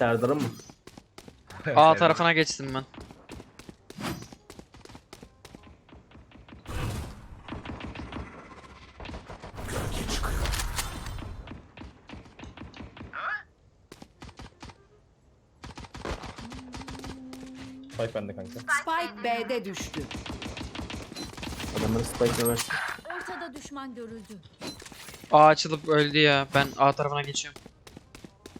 Serdar'a mı? A tarafına geçtim ben. Spike bende kanka. Spike B'de düştü. Adamları spike'la versin. Ortada düşman görüldü. A açılıp öldü ya. Ben A tarafına geçiyorum.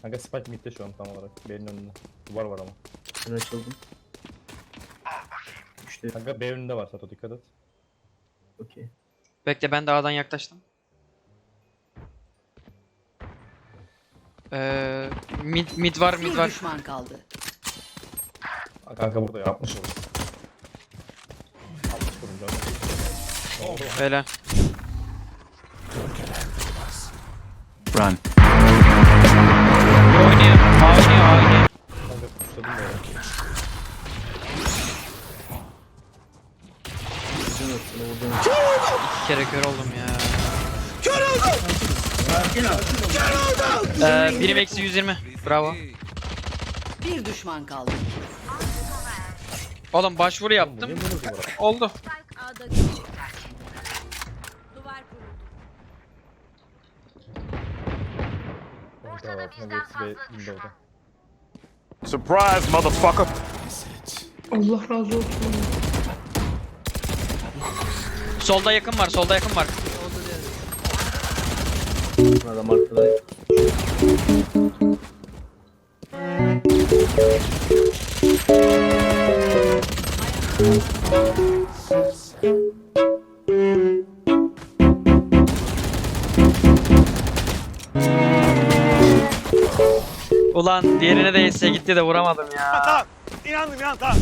Kanka Spike midde şu an tam olarak. B'nin önünde. Duvar var ama. Ben açıldım. İşte Kanka B önünde var Sato dikkat et. okey. Bekle ben de A'dan yaklaştım. Ee, mid, mid var mid Bir var. düşman kaldı. Aa, Kanka burada yapmış olur. 60 vurun canım. Böyle. Run. Kere kör oldum ya. Ee, birim eksi 120. Bravo. Bir düşman kaldı. Oğlum başvuru yaptım. Oldu. A'da düşecekler. Duvar kuruldu. Kanka Solda yakın var. Solda yakın var. Adam arkada. Ulan diğerine de gitti de vuramadım ya. Tamam. İnandım ya tamam.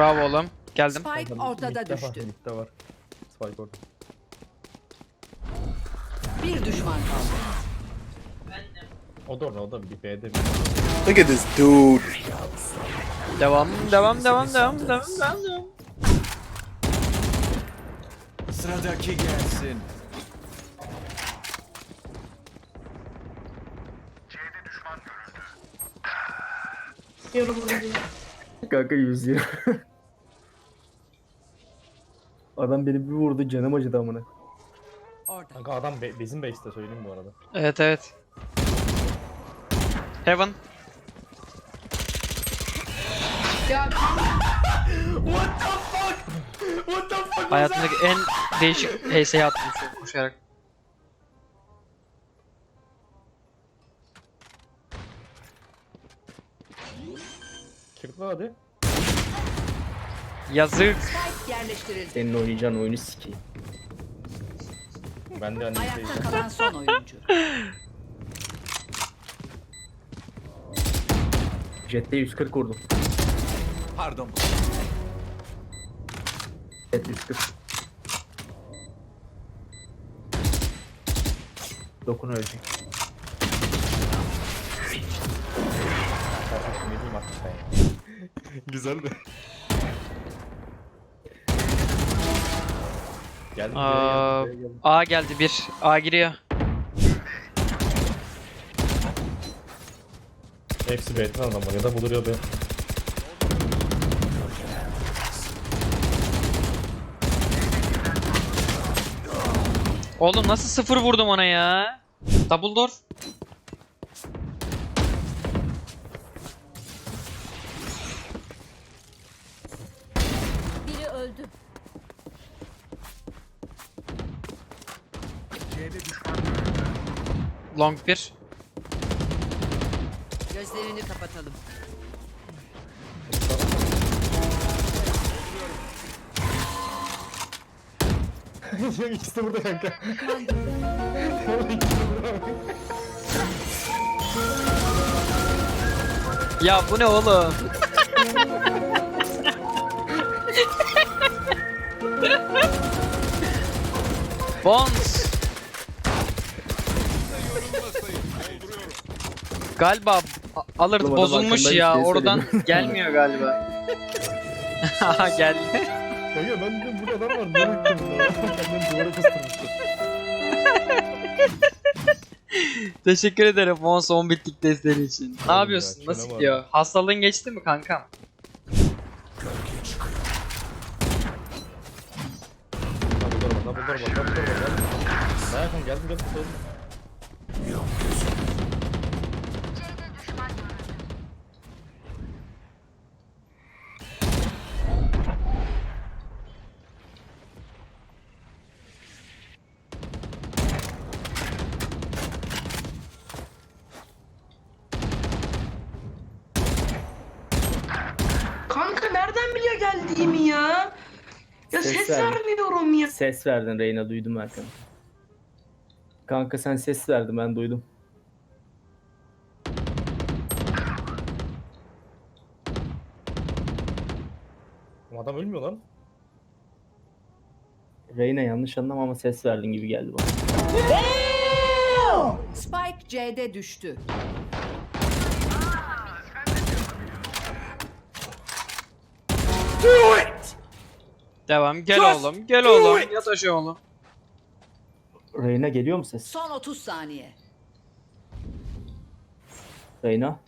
Bravo oğlum. Geldim. Spike ortada midde var, düştü. Midde var. Spike orada. Bir düşman kaldı. O da orada o da bir B'de bir. Look at this dude. Devam, devam, devam, devam, devam, devam, devam. Sıradaki gelsin. Kanka 120. Adam beni bir vurdu canım acıdı amına. Kanka adam be- bizim base'te söyleyeyim bu arada. Evet, evet. Heaven. Hayatımdaki en değişik HS'ye attım şu koşarak. Çıktı hadi. Yazık. Spike yerleştirildi. Senin oynayacağın oyunu sikeyim. Ben de hani Ayakta kalan son oyuncu. Jet'te 140 vurdum. Pardon. Jet 140. Dokun ölecek. Kardeşim ne diyeyim artık ben ya. Güzel de. Geldim Aa, buraya. A geldi bir. A giriyor. Hepsi B'den adam var ya da bulur ya B. Oğlum nasıl sıfır vurdum ona ya? Double door. Long bir. Gözlerini kapatalım. İkisi de burada kanka. Ya bu ne oğlum? Bones. Galiba a- alert Oğlum adam bozulmuş arkamdan ya. şey Oradan gelmiyor galiba. Aha geldi. Kanka ben de burada adam var. Ne baktım ya? Kendimi duvara kıstırmıştım. Teşekkür ederim Bones 10 bitlik desteğin için. Ne ya, yapıyorsun? Nasıl var. gidiyor? Hastalığın geçti mi kankam? Double door var, double door var, double door var. Kanka geldim geldim. geldim. Ya Ses ses, vermiyorum ya. Ses verdin Reyna duydum Erkan. Kanka sen ses verdin ben duydum. Adam ölmüyor lan. Reyna yanlış anlama ama ses verdin gibi geldi bana. Spike C'de düştü. Devam. Gel oğlum. Gel oğlum. Yat aşağı oğlum. Reyna geliyor mu ses? Son 30 saniye. Reyna.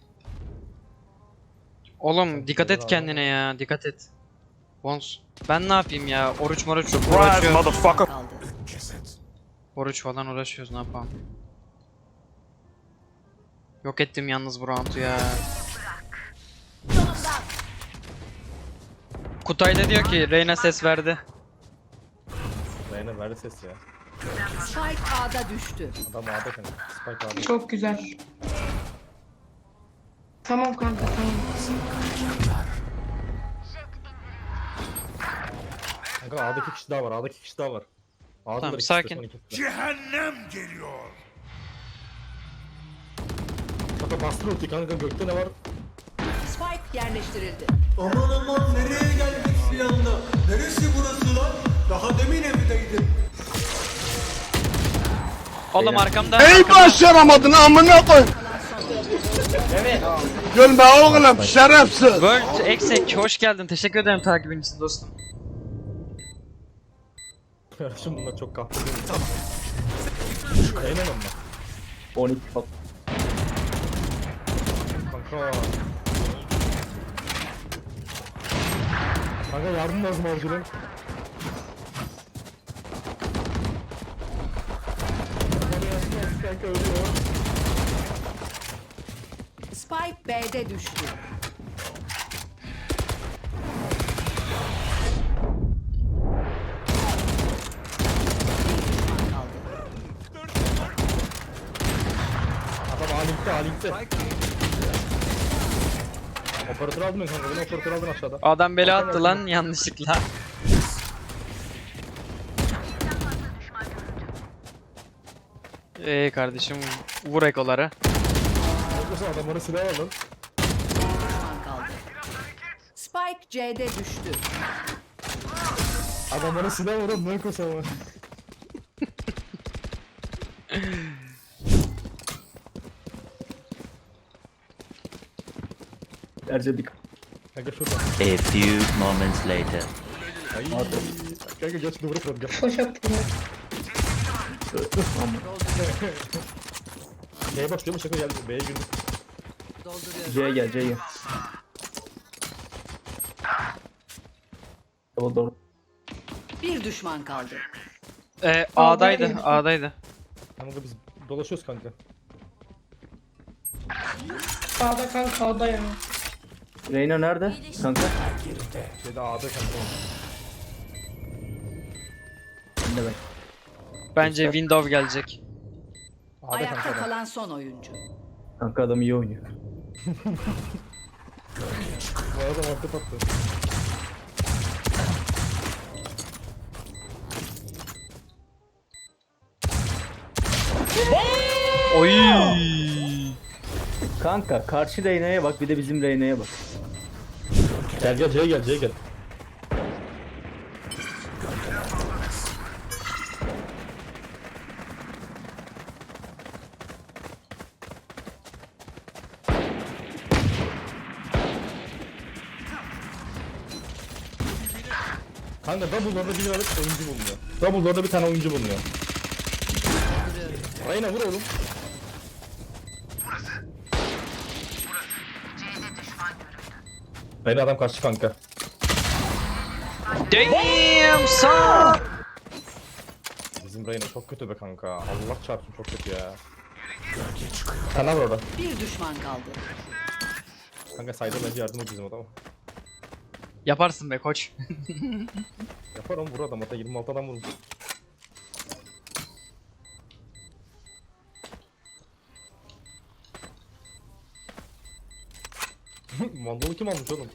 Oğlum dikkat et kendine ya. Dikkat et. Bones. Ben ne yapayım ya? Oruç moruç Surprise, uğraşıyor. motherfucker. Kaldı. Oruç falan uğraşıyoruz ne yapalım. Yok ettim yalnız bu roundu ya. Kutay da diyor ki Reyna ses verdi. Dayan'a verdi ses ya. Spike A'da düştü. Adam A'da kanka. Spike A'da. Çok güzel. Tamam kanka tamam. Kanka A'daki kişi daha var. A'daki kişi daha var. A'da Tamam, sakin. son. Cehennem geliyor. Kanka bastır ulti kanka gökte ne var? Yerleştirildi. Aman aman nereye geldik bir anda? Neresi burası lan? Daha demin evdeydim. Oğlum arkamda. Ey başaramadın amına koy. Gülme oğlum şerefsiz. World Exec hoş geldin. Teşekkür ederim takibin için dostum. Kardeşim bunlar çok kahve. Tamam. Ben. 12 bak. Kanka. Kanka yardım lazım lazım kanka ölüyor. Spike B'de düştü. Adam A-Link'te A-Link'te. Operatör aldın mı kanka? Operatör aldın aşağıda. Adam bela attı lan yanlışlıkla. Eee kardeşim vur ekoları. Yoksa adam bana silah al lan. Düşman kaldı. Spike C'de düştü. Adam bana silah var oğlum ne kosa ama. Erce dikkat. Kanka şurada. A few moments later. Ay. Kanka geç duvara kıralım gel. Koş attım. B'ye başlıyor mu şaka geldi. B'ye girdi. C'ye gel C'ye. Doğru doğru. Bir düşman kaldı. Ee, A'daydı A'daydı. Kanka biz dolaşıyoruz kanka. Sağda kanka sağda ya. Reyna nerede? Kanka. Şeyde A'da kanka. Ben de ben. Bence Window gelecek. A'da Ayakta kanka. adam. kalan son oyuncu. Kanka adam iyi oynuyor. Bu arada marka patlı. Oy. Kanka karşı Reyna'ya bak bir de bizim Reyna'ya bak. Gel gel C'ye gel C'ye gel. Kanka Dumbledore'da bir adet oyuncu bulunuyor. Dumbledore'da bir tane oyuncu bulunuyor. Reyna vur oğlum. Reyna adam kaçtı kanka. Damn son. Bizim Reyna çok kötü be kanka. Allah çarpsın çok kötü ya. Sen ne var orada? Bir düşman kaldı. Kanka sayda bence yardım et bizim adama. Yaparsın be koç. Yaparım vur adam hatta 26 adam vurmuş. Mandalı kim almış oğlum?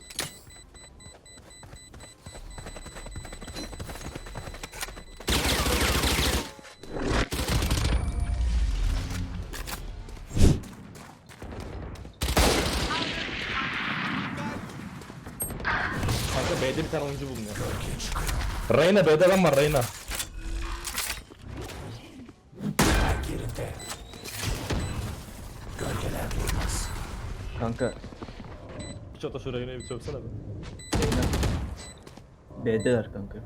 Kanka B'de bir tane oyuncu bulunuyor. Reyna B'de lan var Reyna. Kanka Hiç ata şu Reyna'yı bir sövsene be. B'deler kanka.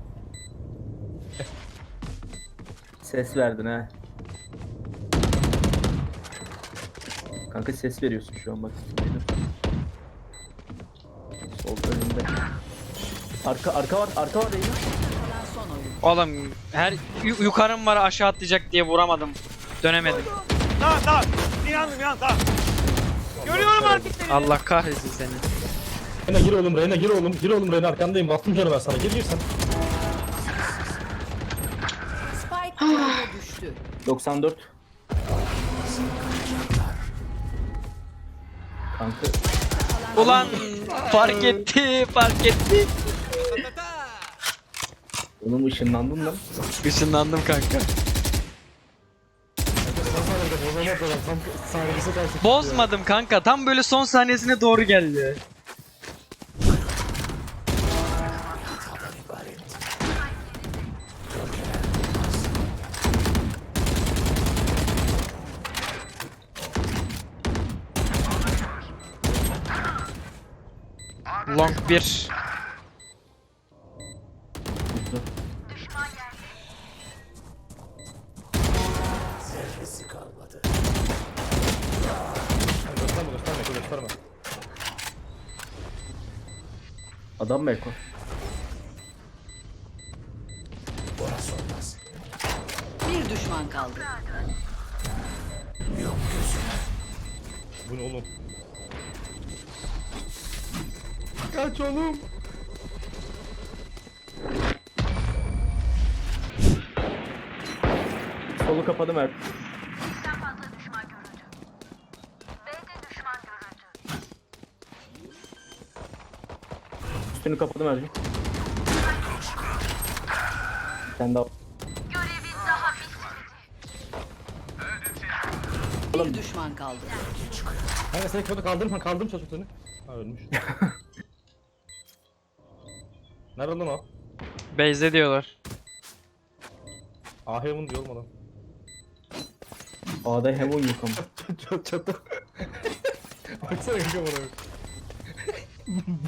Ses verdin ha. Kanka ses veriyorsun şu an bak. Sol önünde. Arka arka var arka var Reyna. Oğlum her yu- yukarım var aşağı atlayacak diye vuramadım. Dönemedim. Allah kahretsin seni. Reyna gir oğlum Reyna gir oğlum gir oğlum Reyna arkandayım bastım canı ben sana gir gir sen. Spike C'de düştü. 94. Kanka Ulan fark etti fark etti. oğlum ışınlandın lan. Işınlandım kanka. Bozmadım kanka tam böyle son saniyesine doğru geldi. Long 1 Gösterme gösterme gösterme. Adam mı Eko? Bir düşman kaldı. Bu ne oğlum? Kaç oğlum. Solu kapadım Mert. Üstünü kapadım Ercim. Sen daha Bir düşman kaldı. Kanka seni kötü kaldırma kaldım çocuk seni. Ha ölmüş. Nerede lan o? Base'de diyorlar. Ahem'in diyor oğlum adam. A'da Heaven yok ama. Çat çatı. Baksana kanka bana.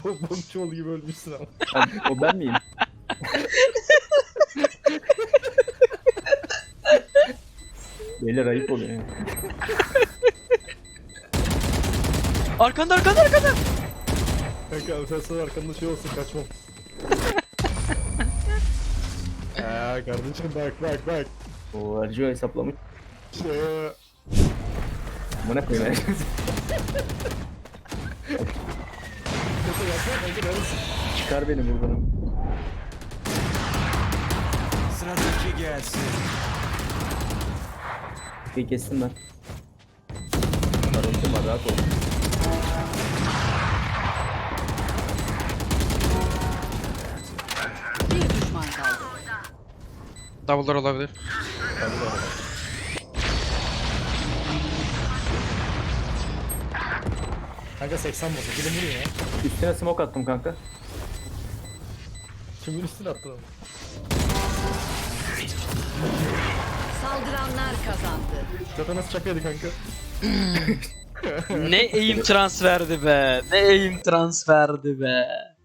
Bom bombçuoğlu gibi ölmüşsün ama. Abi, o ben miyim? Beyler ayıp oluyor. Arkanda arkanda arkanda. Kanka abi sen sonra arkanda şey olsun kaçmam. Eee kardeşim bak bak bak. O Ercü hesaplamış. Şey, Bana koyun Çıkar beni buradan. Sıradaki gelsin. Bir kestim ben. Arıntım var rahat ol. Bir düşman kaldı. Double'lar olabilir. Kanka 80 bozdu. Gidin vurun ya. Üstüne smoke attım kanka. Kimin üstüne attı lan? Saldıranlar kazandı. Şaka nasıl yedi kanka? ne eğim transferdi be. Ne eğim transferdi be.